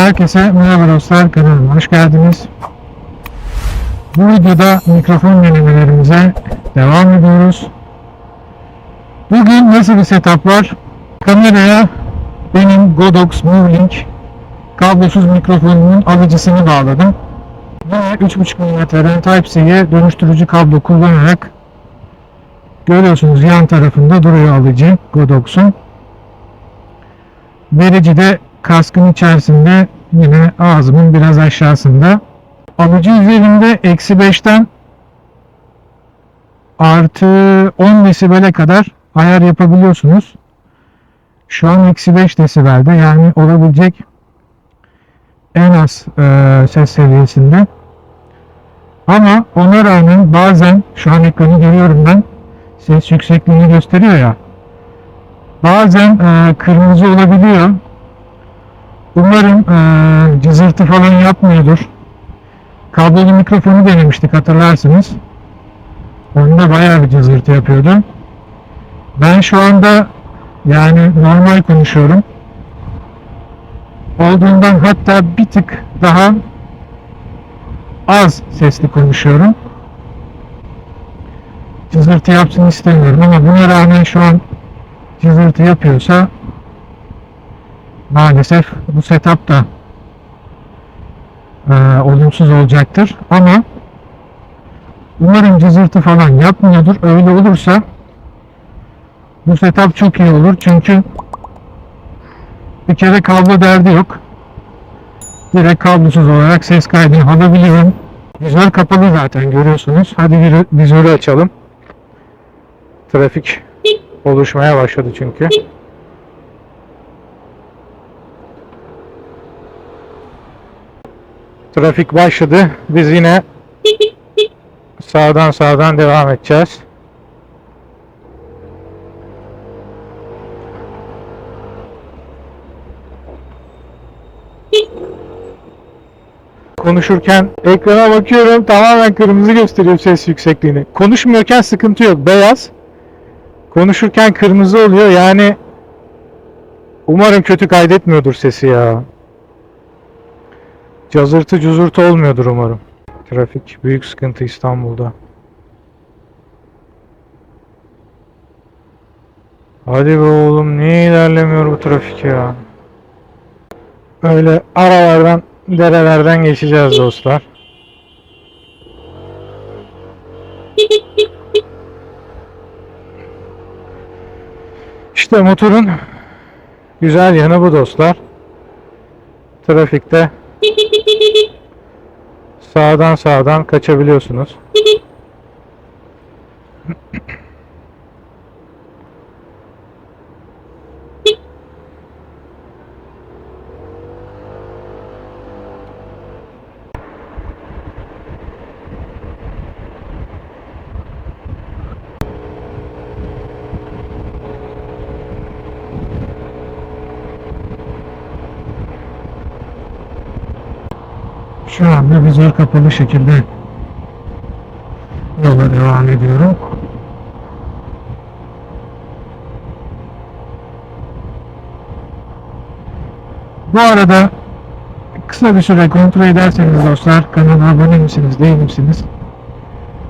Herkese merhaba dostlar kanalıma hoş geldiniz. Bu videoda mikrofon denemelerimize devam ediyoruz. Bugün nasıl bir setup var? Kameraya benim Godox Movlink kablosuz mikrofonumun alıcısını bağladım. Ve 3.5 mm'den Type-C'ye dönüştürücü kablo kullanarak görüyorsunuz yan tarafında duruyor alıcı Godox'un. Verici de kaskın içerisinde yine ağzımın biraz aşağısında. Alıcı üzerinde eksi 5'ten artı 10 desibele kadar ayar yapabiliyorsunuz. Şu an eksi 5 desibelde yani olabilecek en az e, ses seviyesinde. Ama ona rağmen bazen şu an ekranı görüyorum ben ses yüksekliğini gösteriyor ya. Bazen e, kırmızı olabiliyor. Umarım e, cızırtı falan yapmıyordur. Kablolu mikrofonu denemiştik hatırlarsınız. Onda bayağı bir cızırtı yapıyordu. Ben şu anda yani normal konuşuyorum. Olduğundan hatta bir tık daha az sesli konuşuyorum. Cızırtı yapsın istemiyorum ama buna rağmen şu an cızırtı yapıyorsa maalesef bu setup da e, olumsuz olacaktır. Ama umarım cızırtı falan yapmıyordur. Öyle olursa bu setup çok iyi olur. Çünkü bir kere kablo derdi yok. Direkt kablosuz olarak ses kaydını alabiliyorum. Vizör kapalı zaten görüyorsunuz. Hadi bir vizörü açalım. Trafik oluşmaya başladı çünkü. Trafik başladı. Biz yine sağdan sağdan devam edeceğiz. Konuşurken ekrana bakıyorum tamamen kırmızı gösteriyor ses yüksekliğini. Konuşmuyorken sıkıntı yok beyaz. Konuşurken kırmızı oluyor yani umarım kötü kaydetmiyordur sesi ya. Cazırtı cuzurtu olmuyordur umarım. Trafik büyük sıkıntı İstanbul'da. Hadi be oğlum niye ilerlemiyor bu trafik ya? Öyle aralardan derelerden geçeceğiz dostlar. İşte motorun güzel yanı bu dostlar. Trafikte sağdan sağdan kaçabiliyorsunuz. Şu anda vizör kapalı şekilde yola devam ediyorum. Bu arada kısa bir süre kontrol ederseniz dostlar kanala abone misiniz değil misiniz?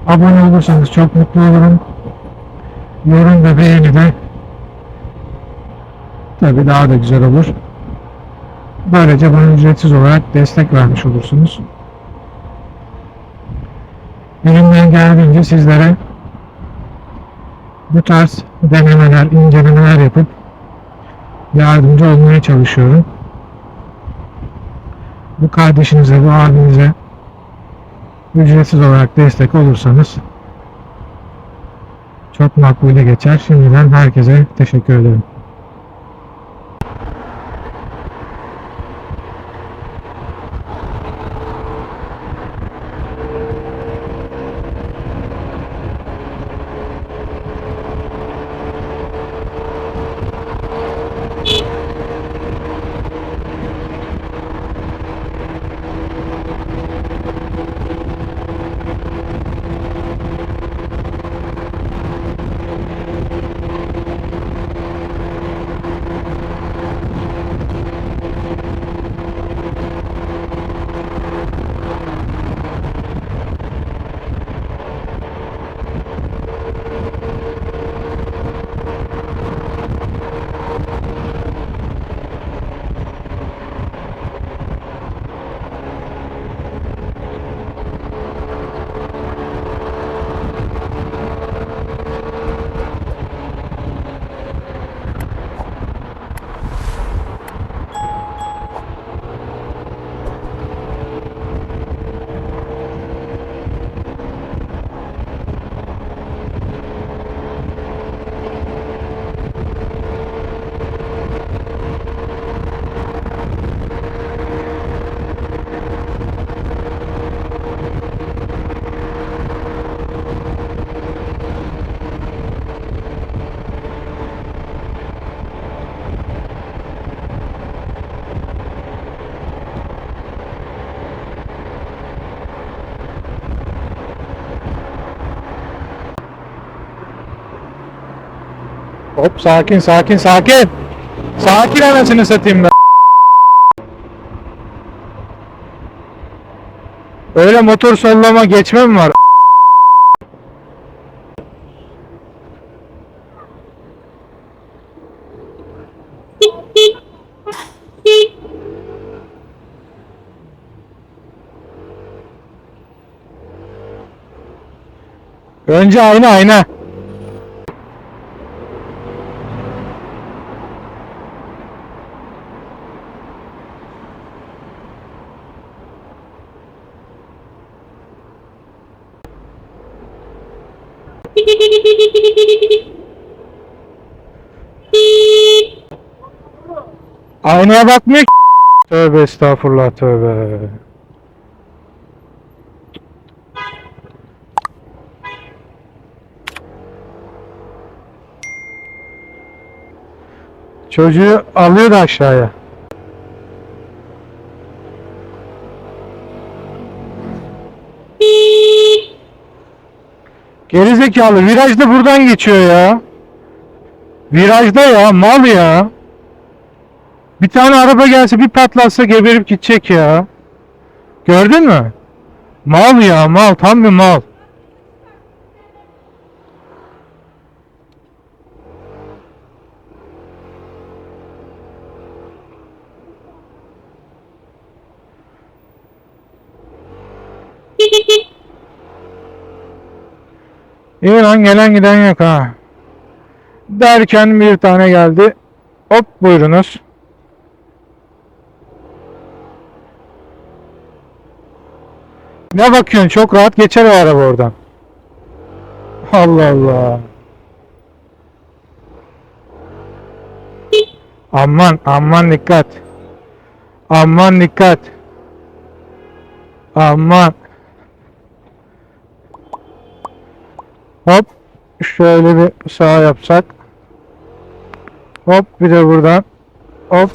Abone olursanız çok mutlu olurum. Yorum ve beğeni de tabi daha da güzel olur. Böylece bana ücretsiz olarak destek vermiş olursunuz. Elimden geldiğince sizlere bu tarz denemeler, incelemeler yapıp yardımcı olmaya çalışıyorum. Bu kardeşinize, bu abinize ücretsiz olarak destek olursanız çok makbule geçer. Şimdiden herkese teşekkür ederim. Hop sakin sakin sakin. Sakin anasını satayım ben. Öyle motor sollama geçme mi var? Önce ayna ayna. Aynaya bakmıyor ki. Tövbe estağfurullah tövbe. Çocuğu alıyor da aşağıya. Gerizekalı virajda buradan geçiyor ya. Virajda ya mal ya. Bir tane araba gelse bir patlatsa geberip gidecek ya. Gördün mü? Mal ya mal tam bir mal. İyi lan gelen giden yok ha. Derken bir tane geldi. Hop buyurunuz. Ne bakıyorsun? Çok rahat geçer o araba oradan. Allah Allah. Aman aman dikkat. Aman dikkat. Aman. Hop. Şöyle bir sağ yapsak. Hop bir de buradan. Hop.